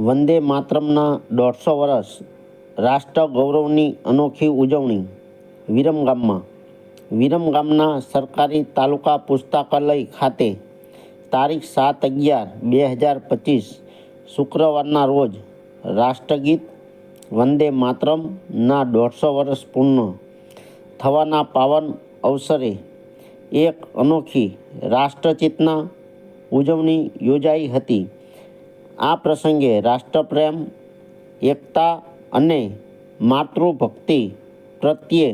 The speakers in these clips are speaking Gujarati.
વંદે માતરમના દોઢસો વર્ષ રાષ્ટ્ર ગૌરવની અનોખી ઉજવણી. વિરમગામમાં વિરમગામના સરકારી તાલુકા પુસ્તકાલય ખાતે તારીખ સાત અગિયાર બે હજાર પચીસ શુક્રવારના રોજ રાષ્ટ્રગીત વંદે માતરમના દોઢસો વર્ષ પૂર્ણ થવાના પાવન અવસરે એક અનોખી રાષ્ટ્રચેતના ઉજવણી યોજાઈ હતી. આ પ્રસંગે રાષ્ટ્રપ્રેમ, એકતા અને માતૃભક્તિ પ્રત્યે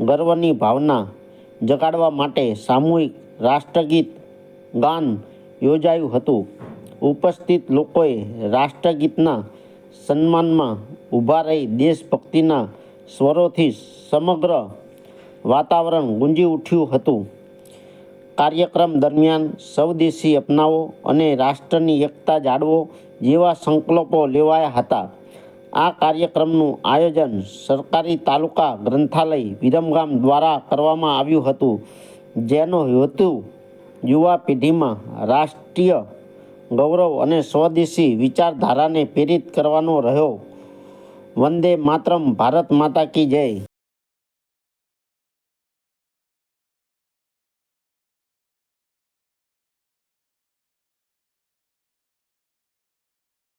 ગર્વની ભાવના જગાડવા માટે સામૂહિક રાષ્ટ્રગીત ગાન યોજાયું હતું. ઉપસ્થિત લોકોએ રાષ્ટ્રગીતના સન્માનમાં ઊભા રહી દેશભક્તિના સ્વરોથી સમગ્ર વાતાવરણ ગુંજી ઉઠ્યું હતું. કાર્યક્રમ દરમિયાન સ્વદેશી અપનાવો અને રાષ્ટ્રની એકતા જાળવો જેવા સંકલ્પો લેવાયા હતા. આ કાર્યક્રમનું આયોજન સરકારી તાલુકા ગ્રંથાલય વિરમગામ દ્વારા કરવામાં આવ્યું હતું, જેનો હેતુ યુવા પેઢીમાં રાષ્ટ્રીય ગૌરવ અને સ્વદેશી વિચારધારાને પ્રેરિત કરવાનો રહ્યો. વંદે માતરમ, ભારત માતા કી જય.